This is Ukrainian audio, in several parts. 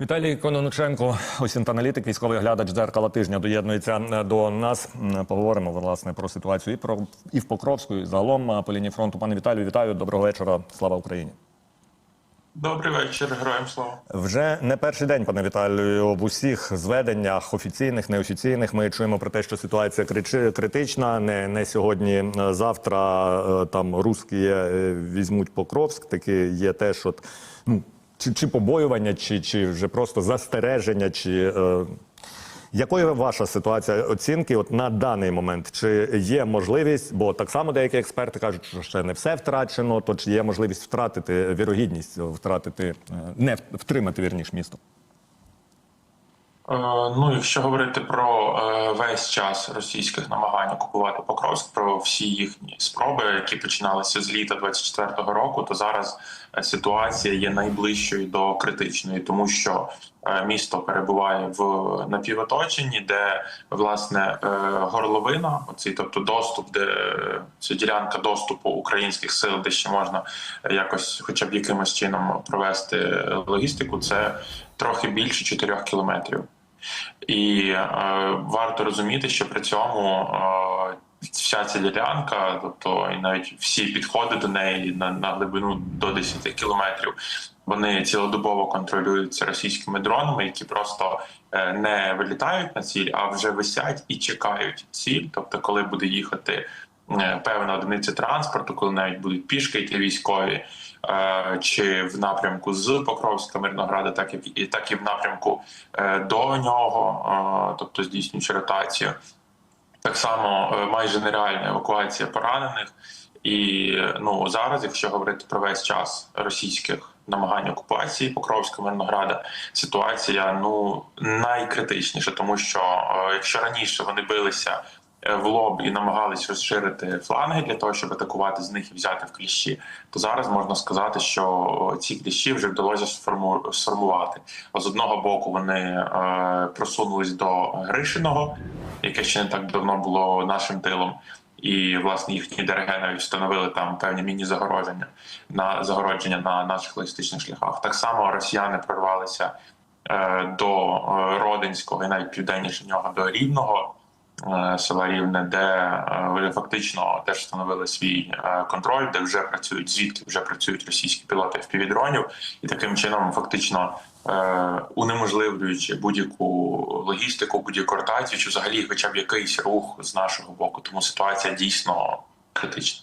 Віталій Кононученко, осінт-аналітик, військовий глядач дзеркала тижня доєднується е, до нас. Поговоримо власне про ситуацію і про і в Покровську, і загалом е, по лінії фронту. Пане Віталію, вітаю. Доброго вечора. Слава Україні. Добрий вечір, героям слава. Вже не перший день, пане Віталію, в усіх зведеннях офіційних, неофіційних ми чуємо про те, що ситуація критична. Не, не сьогодні, е, завтра там русські е, візьмуть Покровськ. Таке є теж, от ну чи, чи побоювання, чи, чи вже просто застереження, чи. Е, якою ваша ситуація оцінки от на даний момент? Чи є можливість, бо так само деякі експерти кажуть, що ще не все втрачено, то чи є можливість втратити вірогідність, втратити е, не втримати вірніш місто? Е, Ну, якщо говорити про е, весь час російських намагань окупувати Покровськ, про всі їхні спроби, які починалися з літа 24-го року, то зараз е, ситуація є найближчою до критичної, тому що місто перебуває в напівоточенні, де власне горловина, оцей тобто доступ, де це ділянка доступу українських сил, де ще можна якось, хоча б якимось чином провести логістику, це трохи більше 4 кілометрів. І е, варто розуміти, що при цьому е, вся ця ділянка, тобто і навіть всі підходи до неї на, на глибину до 10 кілометрів, вони цілодобово контролюються російськими дронами, які просто е, не вилітають на ціль, а вже висять і чекають ціль. Тобто, коли буде їхати е, певна одиниця транспорту, коли навіть будуть пішки йти військові, чи в напрямку з Покровська Мирнограда, так і так і в напрямку е, до нього, е, тобто здійснюючи ротацію. Так само е, майже нереальна евакуація поранених. І ну зараз, якщо говорити про весь час російських намагань окупації Покровська Мирнограда, ситуація ну найкритичніша, тому що е, якщо раніше вони билися е, в лоб і намагались розширити фланги для того, щоб атакувати з них і взяти в кліщі, то зараз можна сказати, що ці кліщі вже вдалося сформу- сформувати. З одного боку вони е, просунулись до Гришиного, яке ще не так давно було нашим тилом. І власне їхні ДРГ навіть встановили там певні міні-загородження на загородження на наших логістичних шляхах. Так само росіяни прорвалися е, до е, Родинського і навіть південніше нього до Рівного е, села Рівне, де е, вони фактично теж встановили свій е, контроль, де вже працюють звідки вже працюють російські пілоти впівдронів, і таким чином фактично е, унеможливлюючи будь-яку логістику, будь-яку ротацію, чи взагалі хоча б якийсь рух з нашого боку. Тому ситуація дійсно критична.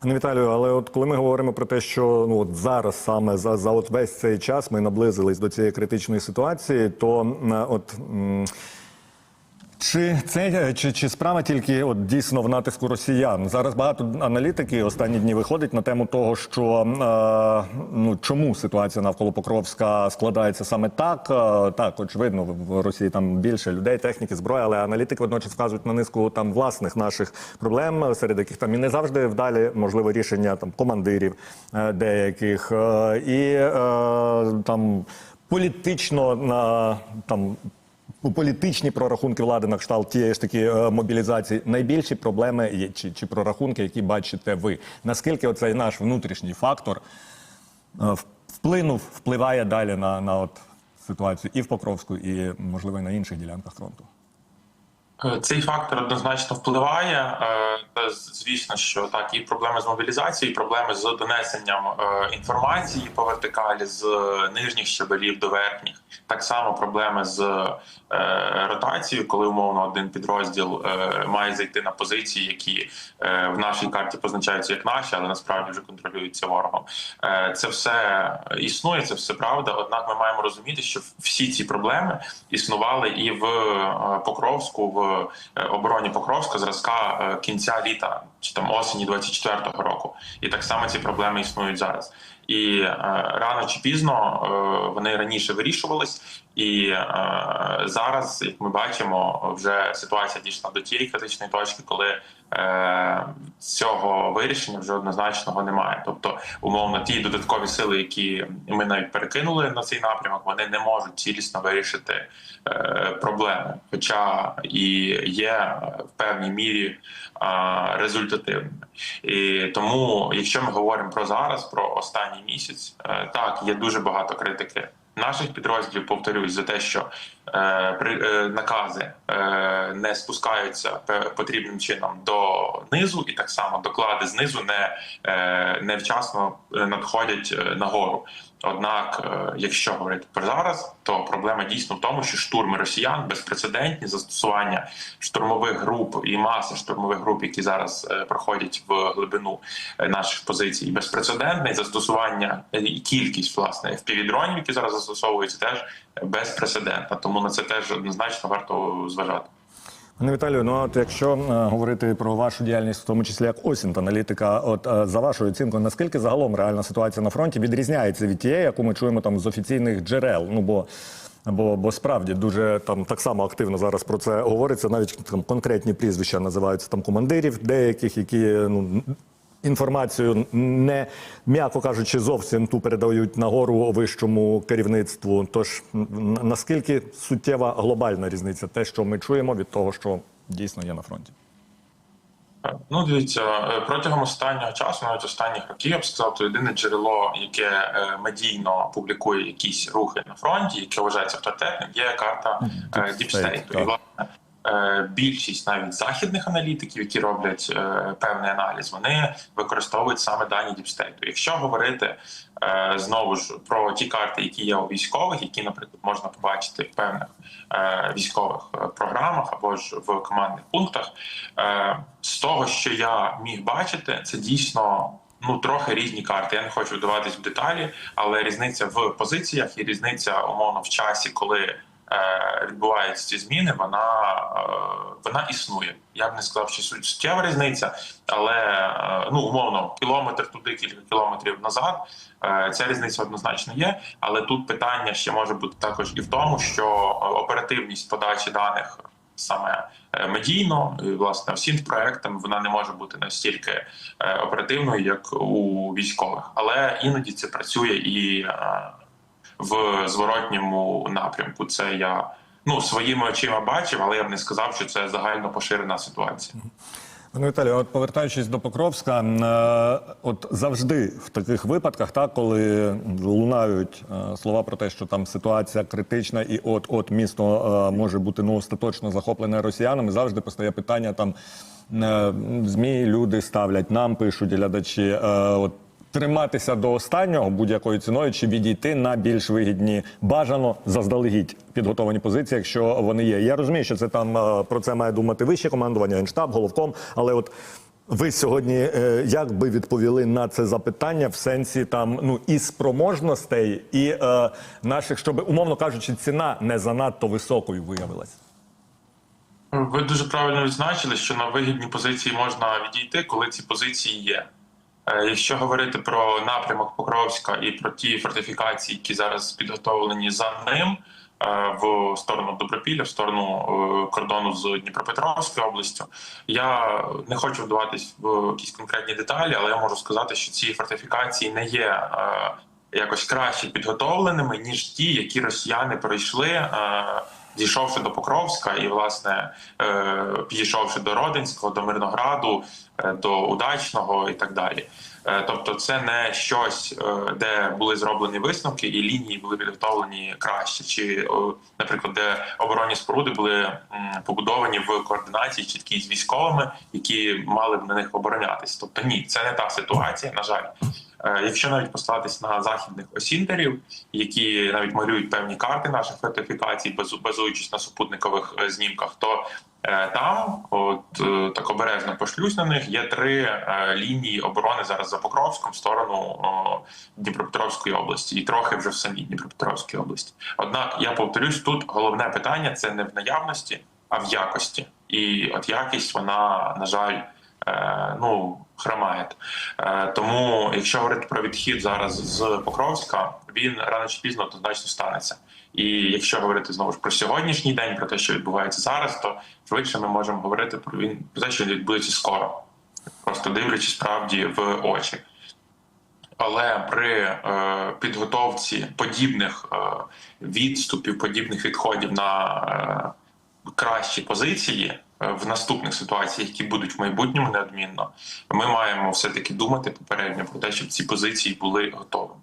Пане Віталію, але от коли ми говоримо про те, що ну от зараз саме за, за от весь цей час ми наблизились до цієї критичної ситуації, то от. м, Чи це чи, чи справа тільки от дійсно в натиску росіян? Зараз багато аналітики останні дні виходить на тему того, що е, ну чому ситуація навколо Покровська складається саме так. Е, так, очевидно, в Росії там більше людей, техніки, зброї, але аналітики водночас вказують на низку там власних наших проблем, серед яких там і не завжди вдалі можливо рішення там командирів е, деяких е, і е, там політично на там. У політичні прорахунки влади на кшталт тієї ж таки е, мобілізації найбільші проблеми є чи, чи прорахунки, які бачите ви. Наскільки оцей наш внутрішній фактор е, вплинув, впливає далі на, на от ситуацію і в Покровську, і можливо і на інших ділянках фронту? Е, Цей фактор однозначно впливає. Е, Звісно, що так і проблеми з мобілізацією, і проблеми з донесенням е, інформації по вертикалі з нижніх щабелів до верхніх. Так само проблеми з ротацією, коли умовно один підрозділ має зайти на позиції, які в нашій карті позначаються як наші, але насправді вже контролюються ворогом. Це все існує, це все правда. Однак ми маємо розуміти, що всі ці проблеми існували і в Покровську, в е, обороні Покровська зразка е, кінця літа чи там осені 24-го року. І так само ці проблеми існують зараз. І е, рано чи пізно е, вони раніше вирішувались, і е, зараз, як ми бачимо, вже ситуація дійшла до тієї критичної точки, коли цього вирішення вже однозначного немає. Тобто, умовно, ті додаткові сили, які ми навіть перекинули на цей напрямок, вони не можуть цілісно вирішити проблеми, хоча і є в певній мірі результативними. І тому, якщо ми говоримо про зараз, про останній місяць, е, так є дуже багато критики наших підрозділів, повторюсь, за те, що е, е, накази е, не спускаються потрібним чином до низу, і так само доклади знизу не, е, невчасно е, надходять нагору. Однак, е, якщо говорити про зараз, то проблема дійсно в тому, що штурми росіян безпрецедентні застосування штурмових груп і маса штурмових груп, які зараз е, проходять в глибину е, наших позицій, безпрецедентне і застосування е, і кількість власне FPV-дронів, які зараз застосовуються, теж безпрецедентна. Тому на це теж однозначно варто зважати. Пане Віталію, ну от якщо е, говорити про вашу діяльність, в тому числі як осінт аналітика, от е, за вашою оцінкою, наскільки загалом реальна ситуація на фронті відрізняється від тієї, яку ми чуємо там з офіційних джерел? Ну бо Бо, бо справді дуже там так само активно зараз про це говориться. Навіть там конкретні прізвища називаються там командирів, деяких, які ну інформацію не м'яко кажучи, зовсім ту передають нагору вищому керівництву. Тож наскільки суттєва глобальна різниця, те, що ми чуємо, від того, що дійсно є на фронті? Ну, дивіться, е, протягом останнього часу, навіть останніх років, я б сказав, то єдине джерело, яке е, медійно публікує якісь рухи на фронті, яке вважається авторитетним, є карта Діпстейту. State, І власне е, більшість навіть західних аналітиків, які роблять е, певний аналіз, вони використовують саме дані Діпстейту. Якщо говорити е, знову ж про ті карти, які є у військових, які, наприклад, можна побачити в певних е, військових е, програмах або ж в командних пунктах, е, з того, що я міг бачити, це дійсно. Ну, трохи різні карти. Я не хочу вдаватись в деталі, але різниця в позиціях і різниця умовно в часі, коли е, відбуваються ці зміни, вона, е, вона існує. Я б не сказав, що суттєва різниця, але е, ну умовно кілометр туди, кілька кілометрів назад. е, Ця різниця однозначно є, але тут питання ще може бути також і в тому, що е, оперативність подачі даних саме е, медійно, власне, всім проектам вона не може бути настільки е, оперативною, як у військових, але іноді це працює і е, в зворотньому напрямку. Це я ну своїми очима бачив, але я б не сказав, що це загально поширена ситуація. Пане Віталію, от повертаючись до Покровська, е, от завжди в таких випадках, так, коли лунають е, слова про те, що там ситуація критична, і от от місто е, може бути ну остаточно захоплене росіянами, завжди постає питання там змі люди ставлять, нам пишуть глядачі. От триматися до останнього будь-якою ціною чи відійти на більш вигідні бажано заздалегідь підготовані позиції, якщо вони є. Я розумію, що це там е, про це має думати вище командування, генштаб, головком. Але от ви сьогодні е, як би відповіли на це запитання в сенсі там ну і спроможностей, і е, наших, щоб умовно кажучи, ціна не занадто високою виявилась. Ви дуже правильно відзначили, що на вигідні позиції можна відійти, коли ці позиції є. Е, Якщо говорити про напрямок Покровська і про ті фортифікації, які зараз підготовлені за ним е, в сторону Добропілля, в сторону е, кордону з Дніпропетровською областю, я не хочу вдаватись в якісь конкретні деталі, але я можу сказати, що ці фортифікації не є якось краще підготовленими ніж ті, які росіяни пройшли. Дійшовши до Покровська і, власне, е, підійшовши до Родинського, до Мирнограду, е, до Удачного і так далі. Е, Тобто, це не щось, де були зроблені висновки, і лінії були підготовлені краще, чи, наприклад, де оборонні споруди були побудовані в координації чіткій з військовими, які мали б на них оборонятись. Тобто, ні, це не та ситуація, на жаль. Е, Якщо навіть послатись на західних осінтерів, які навіть малюють певні карти наших фортифікацій, базу- базуючись на супутникових е, знімках, то е, там, от так обережно пошлюсь на них, є три лінії оборони зараз за Покровськом в сторону Дніпропетровської області, і трохи вже в самій Дніпропетровській області. Однак я повторюсь, тут головне питання це не в наявності, а в якості. І от якість вона на жаль. Ну, хромає. Е, Тому, якщо говорити про відхід зараз з Покровська, він рано чи пізно однозначно станеться. І якщо говорити знову ж про сьогоднішній день, про те, що відбувається зараз, то швидше ми можемо говорити про він про те, що відбудеться скоро, просто дивлячись справді в очі. Але при е, підготовці подібних е, відступів, подібних відходів на е, кращі позиції в наступних ситуаціях, які будуть в майбутньому неодмінно, ми маємо все таки думати попередньо про те, щоб ці позиції були готовими.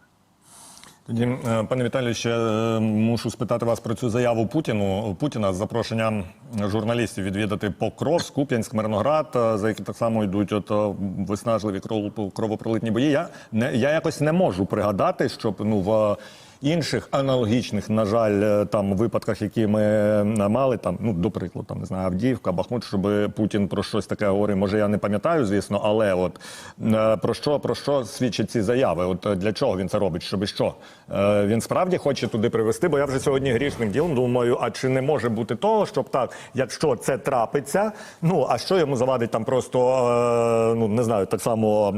Тоді, е, пане Віталію, ще е, мушу спитати вас про цю заяву Путіну Путіна з запрошенням журналістів відвідати Покровськ, Куп'янськ, Мирноград, е, за які так само йдуть от е, виснажливі кров- кровопролитні бої. Я не я якось не можу пригадати, щоб ну в інших аналогічних, на жаль, е, там випадках, які ми е, мали, там ну до прикладу, там не знаю, Авдіївка, Бахмут, щоб Путін про щось таке говорив. Може, я не пам'ятаю, звісно, але от е, про що про що свідчать ці заяви? От для чого він це робить? Щоб що він справді хоче туди привести? Бо я вже сьогодні грішним ділом думаю, а чи не може бути того, щоб так, якщо це трапиться, ну а що йому завадить там просто ну не знаю, так само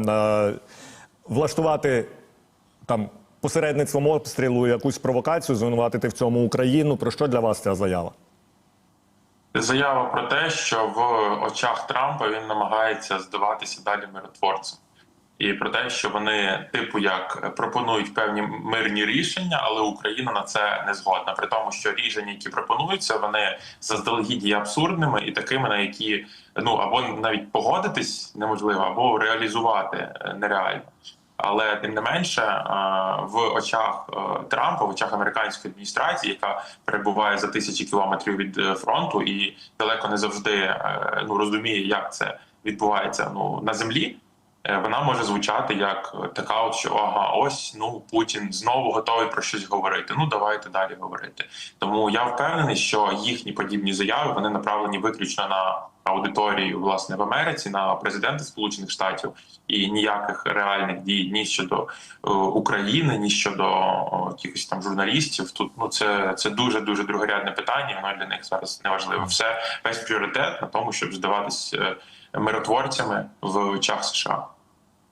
влаштувати там посередництвом обстрілу якусь провокацію, звинуватити в цьому Україну. Про що для вас ця заява? Заява про те, що в очах Трампа він намагається здаватися далі миротворцем. І про те, що вони, типу, як пропонують певні мирні рішення, але Україна на це не згодна. При тому, що рішення, які пропонуються, вони заздалегідь є абсурдними і такими, на які ну або навіть погодитись неможливо, або реалізувати е, нереально. Але тим не менше, е, в очах е, Трампа, в очах американської адміністрації, яка перебуває за тисячі кілометрів від е, фронту, і далеко не завжди ну розуміє, як це відбувається ну на землі. Е, Вона може звучати як така, от що ага, ось ну Путін знову готовий про щось говорити. Ну давайте далі говорити. Тому я впевнений, що їхні подібні заяви вони направлені виключно на аудиторію власне в Америці, на президента Сполучених Штатів і ніяких реальних дій ні щодо е, України, ні щодо о, якихось там журналістів. Тут ну це, це дуже дуже другорядне питання. Воно для них зараз не важливо. Все весь пріоритет на тому, щоб здаватись е, миротворцями в очах США.